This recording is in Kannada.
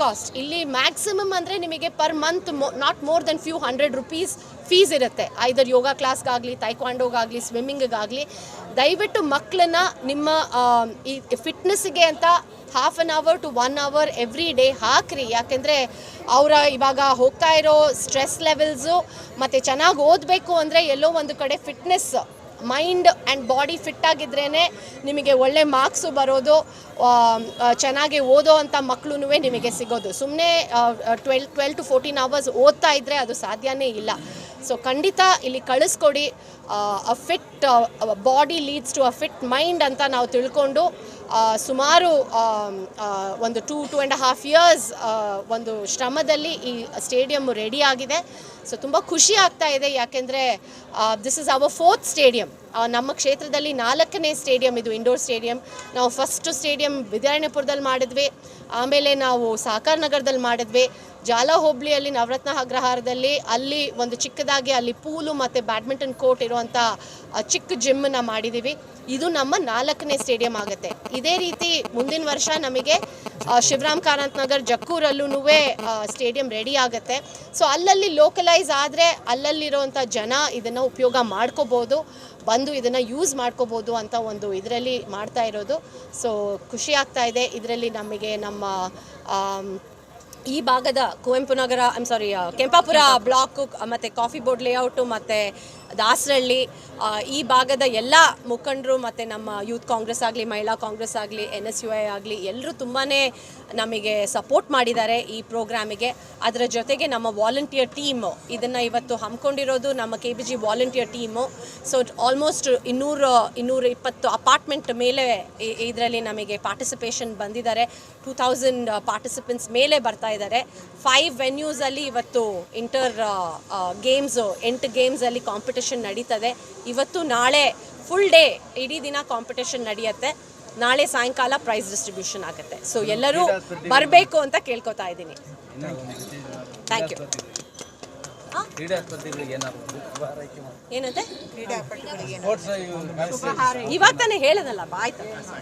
ಕಾಸ್ಟ್ ಇಲ್ಲಿ ಮ್ಯಾಕ್ಸಿಮಮ್ ಅಂದರೆ ನಿಮಗೆ per month not more than few hundred rupees fees ಇರುತ್ತೆ. ಐದರ್ ಯೋಗ ಕ್ಲಾಸ್ಗಾಗಲಿ ತೈಕ್ವಾಂಡೋಗಾಗಲಿ ಸ್ವಿಮ್ಮಿಂಗಿಗಾಗಲಿ ದಯವಿಟ್ಟು ಮಕ್ಕಳನ್ನ ನಿಮ್ಮ ಈ ಫಿಟ್ನೆಸ್ಗೆ ಅಂತ half an hour to one hour every day ಹಾಕ್ರಿ. ಯಾಕೆಂದರೆ ಅವರ ಇವಾಗ ಹೋಗ್ತಾ ಇರೋ ಸ್ಟ್ರೆಸ್ ಲೆವೆಲ್ಸು ಮತ್ತು ಚೆನ್ನಾಗಿ ಓದಬೇಕು ಅಂದರೆ ಎಲ್ಲೋ ಒಂದು ಕಡೆ fitness mind and body fit ಆಗಿದ್ರೇ ನಿಮಗೆ ಒಳ್ಳೆ ಮಾರ್ಕ್ಸು ಬರೋದು ಚೆನ್ನಾಗಿ ಓದೋ ಅಂಥ ಮಕ್ಕಳು ನಿಮಗೆ ಸಿಗೋದು. ಸುಮ್ಮನೆ twelve twelve to fourteen hours ಓದ್ತಾ ಇದ್ದರೆ ಅದು ಸಾಧ್ಯವೇ ಇಲ್ಲ. ಸೊ ಖಂಡಿತ ಇಲ್ಲಿ ಕಳಿಸ್ಕೊಡಿ. A fit body leads to a fit mind ಅಂತ ನಾವು ತಿಳ್ಕೊಂಡು ಸುಮಾರು ಒಂದು two two and half years ಒಂದು ಶ್ರಮದಲ್ಲಿ ಈ ಸ್ಟೇಡಿಯಮ್ ರೆಡಿ ಆಗಿದೆ. ಸೊ ತುಂಬ ಖುಷಿ ಆಗ್ತಾ ಇದೆ. ಯಾಕೆಂದರೆ this is our fourth stadium ನಮ್ಮ ಕ್ಷೇತ್ರದಲ್ಲಿ ನಾಲ್ಕನೇ ಸ್ಟೇಡಿಯಂ ಇದು ಇಂಡೋರ್ ಸ್ಟೇಡಿಯಂ ನಾವು ಫಸ್ಟ್ ಸ್ಟೇಡಿಯಂ ವಿದ್ಯಾರಣ್ಯಪುರದಲ್ಲಿ ಮಾಡಿದ್ವಿ. ಆಮೇಲೆ ನಾವು ಸಾಕಾರ್ ನಗರದಲ್ಲಿ ಮಾಡಿದ್ವಿ. ಜಾಲ ಹೋಬಳಿಯಲ್ಲಿ ನವರತ್ನ ಅಗ್ರಹಾರದಲ್ಲಿ ಅಲ್ಲಿ ಒಂದು ಚಿಕ್ಕದಾಗಿ ಅಲ್ಲಿ ಪೂಲು ಮತ್ತು ಬ್ಯಾಡ್ಮಿಂಟನ್ ಕೋರ್ಟ್ ಇರುವಂಥ ಚಿಕ್ಕ ಜಿಮ್ಮನ್ನ ಮಾಡಿದ್ದೀವಿ ಇದು ನಮ್ಮ ನಾಲ್ಕನೇ ಸ್ಟೇಡಿಯಂ ಆಗುತ್ತೆ. ಇದೇ ರೀತಿ ಮುಂದಿನ ವರ್ಷ ನಮಗೆ ಶಿವರಾಮ್ ಕಾರಂತ್ ನಗರ್ ಜಕ್ಕೂರಲ್ಲೂ ಸ್ಟೇಡಿಯಂ ರೆಡಿ ಆಗುತ್ತೆ. ಸೊ ಅಲ್ಲಲ್ಲಿ ಲೋಕಲೈಸ್ ಆದರೆ ಅಲ್ಲಲ್ಲಿರುವಂಥ ಜನ ಇದನ್ನು ಉಪಯೋಗ ಮಾಡ್ಕೋಬೋದು, ಬಂದು ಇದನ್ನು ಯೂಸ್ ಮಾಡ್ಕೋಬೋದು ಅಂತ ಒಂದು ಇದರಲ್ಲಿ ಮಾಡ್ತಾ ಇರೋದು. ಸೊ ಖುಷಿ ಆಗ್ತಾ ಇದೆ. ಇದರಲ್ಲಿ ನಮಗೆ ನಮ್ಮ ಈ ಭಾಗದ Kuvempu Nagara I'm sorry Kempapura block ಮತ್ತೆ ಕಾಫಿ ಬೋರ್ಡ್ ಲೇಔಟು ಮತ್ತು ದಾಸರಳ್ಳಿ ಈ ಭಾಗದ ಎಲ್ಲ ಮುಖಂಡರು ಮತ್ತು ನಮ್ಮ ಯೂತ್ ಕಾಂಗ್ರೆಸ್ ಆಗಲಿ, ಮಹಿಳಾ ಕಾಂಗ್ರೆಸ್ ಆಗಲಿ ಎನ್ ಎಸ್ ಯು ಐ ಆಗಲಿ ಎಲ್ಲರೂ ತುಂಬಾ ನಮಗೆ ಸಪೋರ್ಟ್ ಮಾಡಿದ್ದಾರೆ ಈ ಪ್ರೋಗ್ರಾಮಿಗೆ ಅದರ ಜೊತೆಗೆ ನಮ್ಮ ವಾಲಂಟಿಯರ್ ಟೀಮು ಇದನ್ನು ಇವತ್ತು ಹಮ್ಮಿಕೊಂಡಿರೋದು ನಮ್ಮ K B G volunteer team so almost ಇನ್ನೂರು, ಇನ್ನೂರ ಇಪ್ಪತ್ತು ಅಪಾರ್ಟ್ಮೆಂಟ್ ಮೇಲೆ ಇದರಲ್ಲಿ ನಮಗೆ ಪಾರ್ಟಿಸಿಪೇಷನ್ ಬಂದಿದ್ದಾರೆ. ಟೂ ತೌಸಂಡ್ ಪಾರ್ಟಿಸಿಪೆಂಟ್ಸ್ ಮೇಲೆ ಬರ್ತಾ ಇದ್ದಾರೆ. ಫೈವ್ ವೆನ್ಯೂಸಲ್ಲಿ ಇವತ್ತು ಇಂಟರ್ ಗೇಮ್ಸು ಎಂಟು ಗೇಮ್ಸಲ್ಲಿ ಕಾಂಪಿಟೇಷನ್ ನಡೀತದೆ. ಇವತ್ತು ನಾಳೆ ಫುಲ್ ಡೇ ಇಡೀ ದಿನ ಕಾಂಪಿಟೇಷನ್ ನಡೆಯುತ್ತೆ. ನಾಳೆ ಸಾಯಂಕಾಲ ಪ್ರೈಸ್ ಡಿಸ್ಟ್ರಿಬ್ಯೂಷನ್ ಆಗುತ್ತೆ. ಸೊ ಎಲ್ಲರೂ ಬರಬೇಕು ಅಂತ ಕೇಳ್ಕೊತಾ ಇದ್ದೀನಿ. ಥ್ಯಾಂಕ್ ಯು ಏನಂತೆ? ಇವಾಗ ತಾನೇ ಹೇಳೋದಲ್ಲ ಆಯ್ತು